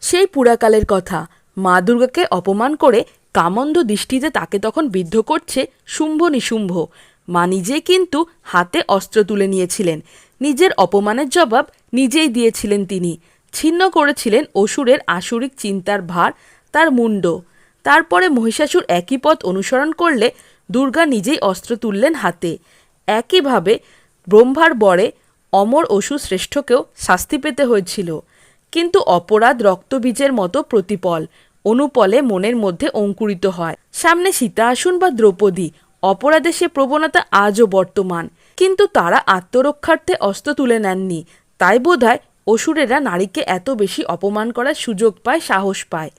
সেই পুরাকালের কথা। মা দুর্গাকে অপমান করে কামন্দ দৃষ্টিতে তাকে তখন বিদ্ধ করছে শুম্ভ নিশুম্ভ। মা নিজেই কিন্তু হাতে অস্ত্র তুলে নিয়েছিলেন। নিজের অপমানের জবাব নিজেই দিয়েছিলেন তিনি। ছিন্ন করেছিলেন অসুরের আসুরিক চিন্তার ভার, তার মুন্ড তারপরে মহিষাসুর একই পথ অনুসরণ করলে দুর্গা নিজেই অস্ত্র তুললেন হাতে। একইভাবে ব্রহ্মার বরে অমর অসুর শ্রেষ্ঠকেও শাস্তি পেতে হয়েছিল। কিন্তু অপরাধ রক্তবীজের মতো প্রতিপল। অনুপলে মনের মধ্যে অঙ্কুরিত হয়। সামনে সীতা আসুন বা দ্রৌপদী, অপরাধে সে প্রবণতা আজও বর্তমান। কিন্তু তারা আত্মরক্ষার্থে অস্ত্র তুলে নেননি। তাই বোধহয় অসুরেরা নারীকে এত বেশি অপমান করার সুযোগ পায়, সাহস পায়।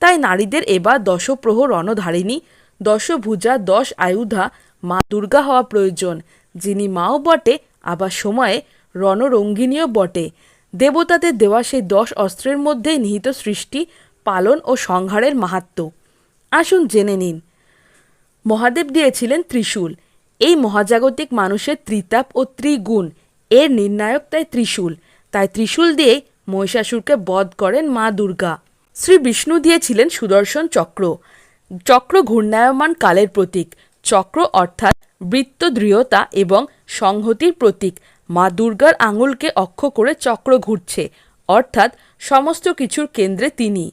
তাই নারীদের এবার দশপ্রহ রণধারিণী, দশভুজা, দশ আয়ুধা, মা দুর্গা হওয়া প্রয়োজন, যিনি মাও বটে, আবার সময়ে রণরঙ্গিনীও বটে। দেবতাদের দেওয়া সেই দশ অস্ত্রের মধ্যেই নিহিত সৃষ্টি, পালন ও সংহারের মাহাত্ম্য আসুন জেনে নিন। মহাদেব দিয়েছিলেন ত্রিশূল। এই মহাজাগতিক মানুষের ত্রিতাপ ও ত্রিগুণ, এর নির্ণায়ক তাই ত্রিশূল। তাই ত্রিশূল দিয়েই মহিষাসুরকে বধ করেন মা দুর্গা। শ্রী বিষ্ণু দিয়েছিলেন সুদর্শন চক্র। চক্র ঘূর্ণায়মান কালের প্রতীক। চক্র অর্থাৎ বৃত্ত দৃঢ়তা এবং সংহতির প্রতীক। মা দুর্গার আঙুলকে অক্ষ করে চক্র ঘুরছে, অর্থাৎ সমস্ত কিছুর কেন্দ্রে তিনি।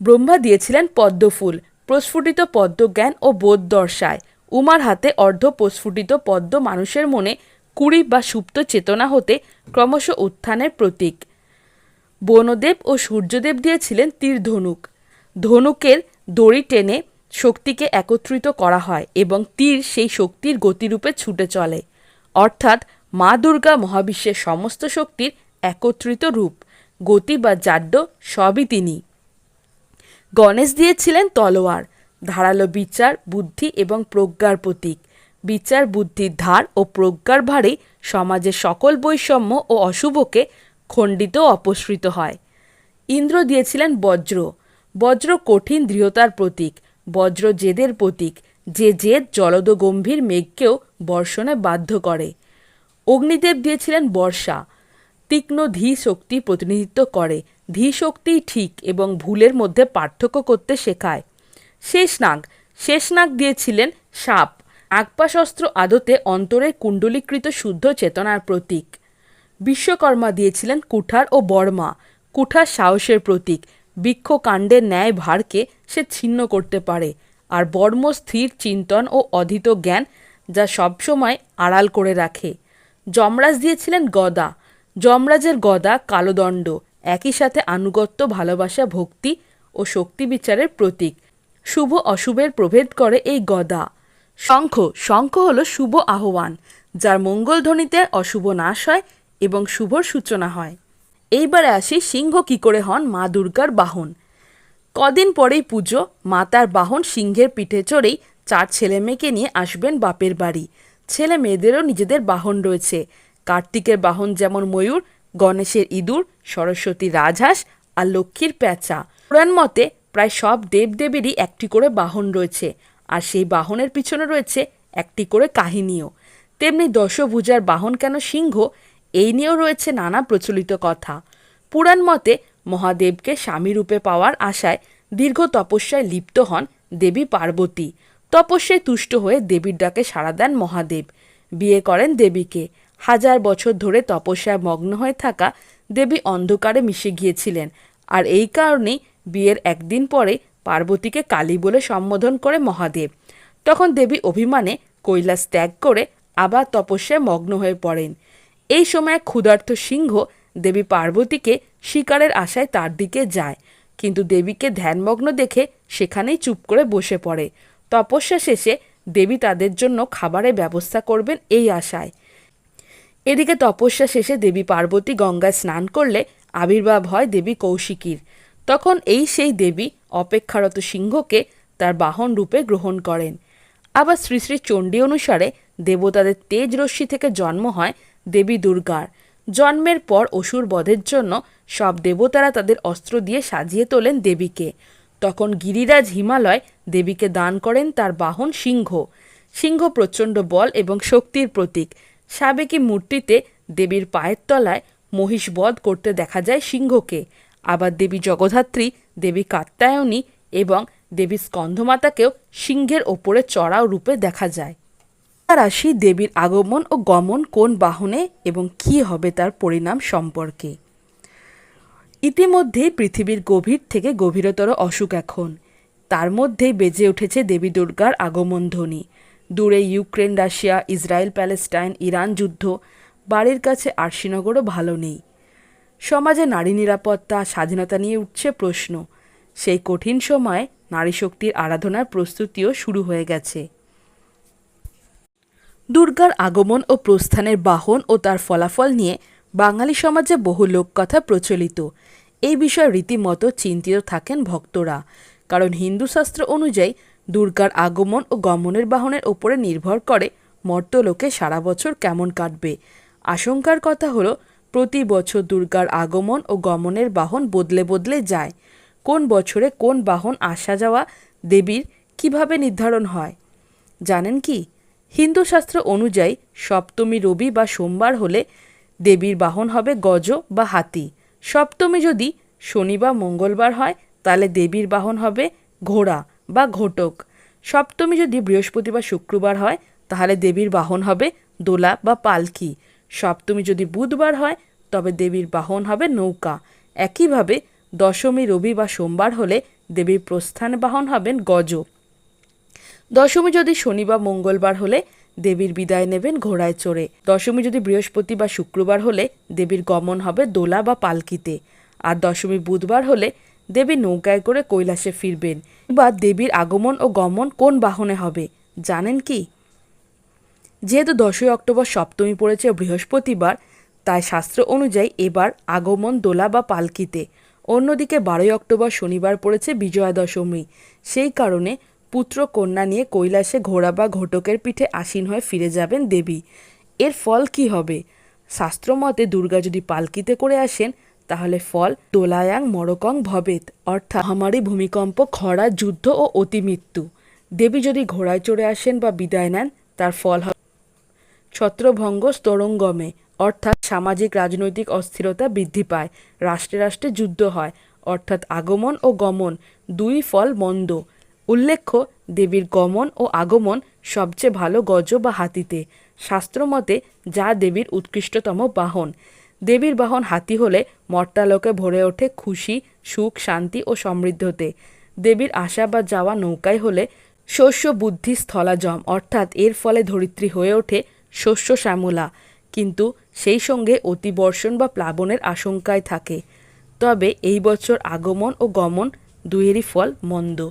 ব্রহ্মা দিয়েছিলেন পদ্মফুল, প্রস্ফুটিত পদ্মজ্ঞান ও বোধ দর্শায়। উমার হাতে অর্ধ প্রস্ফুটিত পদ্ম মানুষের মনে কুড়ি বা সুপ্ত চেতনা হতে ক্রমশ উত্থানের প্রতীক। বনদেব ও সূর্যদেব দিয়েছিলেন তীর ধনুক ধনুকের দড়ি টেনে শক্তিকে একত্রিত করা হয় এবং তীর সেই শক্তির গতিরূপে ছুটে চলে। অর্থাৎ মা দুর্গা মহাবিশ্বের সমস্ত শক্তির একত্রিত রূপ, গতি বা জাড্য সবই তিনি। গণেশ দিয়েছিলেন তলোয়ার, ধারালো বিচার, বুদ্ধি এবং প্রজ্ঞার প্রতীক। বিচার বুদ্ধির ধার ও প্রজ্ঞার ভারে সমাজের সকল বৈষম্য ও অশুভকে খণ্ডিত অপসৃত হয়। ইন্দ্র দিয়েছিলেন বজ্র। বজ্র কঠিন দৃঢ়তার প্রতীক, বজ্র জেদের প্রতীক যে জেদ জলদ গম্ভীর মেঘকেও বর্ষণে বাধ্য করে। অগ্নিদেব দিয়েছিলেন বর্ষা। তীক্ষ্ণ ধী শক্তি প্রতিনিধিত্ব করে। ধী শক্তিই ঠিক এবং ভুলের মধ্যে পার্থক্য করতে শেখায়। শেষনাগ। শেষনাগ দিয়েছিলেন সাপ। আকপাশস্ত্র আদতে অন্তরের কুণ্ডলীকৃত শুদ্ধ চেতনার প্রতীক। বিশ্বকর্মা দিয়েছিলেন কুঠার ও বর্মা। কুঠার সাহসের প্রতীক। বৃক্ষকাণ্ডের ন্যায় ভারকে সে ছিন্ন করতে পারে। আর বর্ম স্থির চিন্তন ও অধীত জ্ঞান যা সবসময় আড়াল করে রাখে। যমরাজ দিয়েছিলেন গদা। যমরাজের গদা কালোদণ্ড, একই সাথে আনুগত্য, ভালোবাসা, ভক্তি ও শক্তি বিচারের প্রতীক। শুভ অশুভের প্রভেদ করে এই গদা। শঙ্খ শঙ্খ হল শুভ আহ্বান, যার মঙ্গলধ্বনিতে অশুভ নাশ হয় এবং শুভর সূচনা হয়। এইবারে আসি সিংহ কি করে হন মা দুর্গার বাহন। কদিন পরেই পুজো মাতার বাহন সিংহের পিঠে চড়েই চার ছেলে মেয়েকে নিয়ে আসবেন বাপের বাড়ি। ছেলে মেয়েদেরও নিজেদের বাহন রয়েছে। কার্তিকের বাহন যেমন ময়ূর, গণেশের ইঁদুর, সরস্বতী রাজহাঁস আর লক্ষ্মীর প্যাঁচা। পুরাণ মতে প্রায় সব দেবদেবীরই একটি করে বাহন রয়েছে আর সেই বাহনের পিছনে রয়েছে একটি করে কাহিনীও। তেমনি দশভুজার বাহন কেন সিংহ, এই নিয়েও রয়েছে নানা প্রচলিত কথা। পুরাণ মতে মহাদেবকে স্বামীরূপে পাওয়ার আশায় দীর্ঘ তপস্যায় লিপ্ত হন দেবী পার্বতী। তপস্যায় তুষ্ট হয়ে দেবীর ডাকে সাড়া দেন মহাদেব। বিয়ে করেন দেবীকে। হাজার বছর ধরে তপস্যায় মগ্ন হয়ে থাকা দেবী অন্ধকারে মিশে গিয়েছিলেন। আর এই কারণেই বিয়ের একদিন পরে পার্বতীকে কালী বলে সম্বোধন করে মহাদেব। তখন দেবী অভিমানে কৈলাস ত্যাগ করে আবার তপস্যায় মগ্ন হয়ে পড়েন। এই সময় ক্ষুধার্ত সিংহ দেবী পার্বতীকে শিকারের আশায় তার দিকে যায়, কিন্তু দেবীকে ধ্যানমগ্ন দেখে সেখানেই চুপ করে বসে পড়ে। তপস্যা শেষে দেবী তাদের জন্য খাবারের ব্যবস্থা করবেন এই আশায়। এদিকে তপস্যা শেষে দেবী পার্বতী গঙ্গায় স্নান করলে আবির্ভাব হয় দেবী কৌশিকীর। তখন এই সেই দেবী অপেক্ষারত সিংহকে তার বাহন রূপে গ্রহণ করেন। আবার শ্রী শ্রী চণ্ডী অনুসারে দেবতাদের তেজ রশ্মি থেকে জন্ম হয় দেবী দুর্গার। জন্মের পর অসুর বধের জন্য সব দেবতারা তাদের অস্ত্র দিয়ে সাজিয়ে তোলেন দেবীকে। তখন গিরিরাজ হিমালয় দেবীকে দান করেন তার বাহন সিংহ। সিংহ প্রচণ্ড বল এবং শক্তির প্রতীক। সাবেকি মূর্তিতে দেবীর পায়ের তলায় মহিষ বধ করতে দেখা যায় সিংহকে। আবার দেবী জগদ্ধাত্রী দেবী কাত্যায়নী এবং দেবী স্কন্ধমাতাকেও সিংহের ওপরে চড়াও রূপে দেখা যায়। রাশি দেবীর আগমন ও গমন কোন বাহনে এবং কী হবে তার পরিণাম সম্পর্কে। ইতিমধ্যেই পৃথিবীর গভীর থেকে গভীরতর অসুখ এখন। তার মধ্যেই বেজে উঠেছে দেবী দুর্গার আগমন ধ্বনি। দূরে Ukraine, Russia, Israel, Palestine, Iran যুদ্ধ। বাড়ির কাছে আরশিনগরও ভালো নেই। সমাজে নারী নিরাপত্তা, স্বাধীনতা নিয়ে উঠছে প্রশ্ন। সেই কঠিন সময়ে নারী শক্তির আরাধনার প্রস্তুতিও শুরু হয়ে গেছে। দুর্গার আগমন ও প্রস্থানের বাহন ও তার ফলাফল নিয়ে বাঙালি সমাজে বহু লোককথা প্রচলিত। এই বিষয়ে রীতিমতো চিন্তিত থাকেন ভক্তরা, কারণ হিন্দু শাস্ত্র অনুযায়ী দুর্গার আগমন ও গমনের বাহনের ওপরে নির্ভর করে মর্তলোকে সারা বছর কেমন কাটবে। আশঙ্কার কথা হলো, প্রতি বছর দুর্গার আগমন ও গমনের বাহন বদলে বদলে যায়। কোন বছরে কোন বাহন আসা যাওয়া দেবীর কীভাবে নির্ধারণ হয়? জানেন কি? হিন্দু শাস্ত্র অনুযায়ী, সপ্তমী রবি বা সোমবার হলে দেবীর বাহন হবে গজ বা হাতি। সপ্তমী যদি শনি বা মঙ্গলবার হয়, তাহলে দেবীর বাহন হবে ঘোড়া বা ঘোটক। সপ্তমী যদি বৃহস্পতি বা শুক্রবার হয়, তাহলে দেবীর বাহন হবে দোলা বা পালকি। সপ্তমী যদি বুধবার হয়, তবে দেবীর বাহন হবে নৌকা। একইভাবে দশমী, রবি বা সোমবার হলে দেবীর প্রস্থান বাহন হবেন গজ। দশমী যদি শনি বা মঙ্গলবার হলে দেবীর বিদায় নেবেন ঘোড়ায় চড়ে। দশমী যদি বৃহস্পতি বা শুক্রবার হলে দেবীর গমন হবে দোলা বা পালকিতে। আর দশমী বুধবার হলে দেবী নৌকায় করে কৈলাসে ফিরবেন। বা দেবীর আগমন ও গমন কোন বাহনে হবে, জানেন কি? যেহেতু দশই অক্টোবর সপ্তমী পড়েছে বৃহস্পতিবার, তাই শাস্ত্র অনুযায়ী এবার আগমন দোলা বা পালকিতে। অন্যদিকে বারোই অক্টোবর শনিবার পড়েছে বিজয়া দশমী সেই কারণে পুত্র কন্যা নিয়ে কৈলাসে ঘোড়া বা ঘটকের পিঠে আসীন হয়ে ফিরে যাবেন দেবী। এর ফল কি হবে? শাস্ত্রমতে দুর্গা যদি পালকিতে করে আসেন, তাহলে ফল দোলায়াং মরকং ভবেত, অর্থাৎ মহামারী ভূমিকম্প, খরা, যুদ্ধ ও অতিমৃত্যু। দেবী যদি ঘোড়ায় চড়ে আসেন বা বিদায় নেন, তার ফল হবে ছত্রভঙ্গ স্তরঙ্গমে, অর্থাৎ সামাজিক, রাজনৈতিক অস্থিরতা বৃদ্ধি পায়, রাষ্ট্রে রাষ্ট্রে যুদ্ধ হয়, অর্থাৎ আগমন ও গমন, দুই ফল মন্দ। উল্লেখ্য, দেবীর গমন ও আগমন সবচেয়ে ভালো গজ বা হাতিতে। শাস্ত্রমতে যা দেবীর উৎকৃষ্টতম বাহন। দেবীর বাহন হাতি হলে মর্তালোকে ভরে ওঠে খুশি, সুখ, শান্তি ও সমৃদ্ধতে। দেবীর আসা বা যাওয়া নৌকায় হলে শস্য বুদ্ধি স্থলাজম, অর্থাৎ এর ফলে ধরিত্রী হয়ে ওঠে শস্য শ্যামলা। কিন্তু সেই সঙ্গে অতিবর্ষণ বা প্লাবনের আশঙ্কায় থাকে। তবে এই বছর আগমন ও গমন দুয়েরই ফল মন্দ।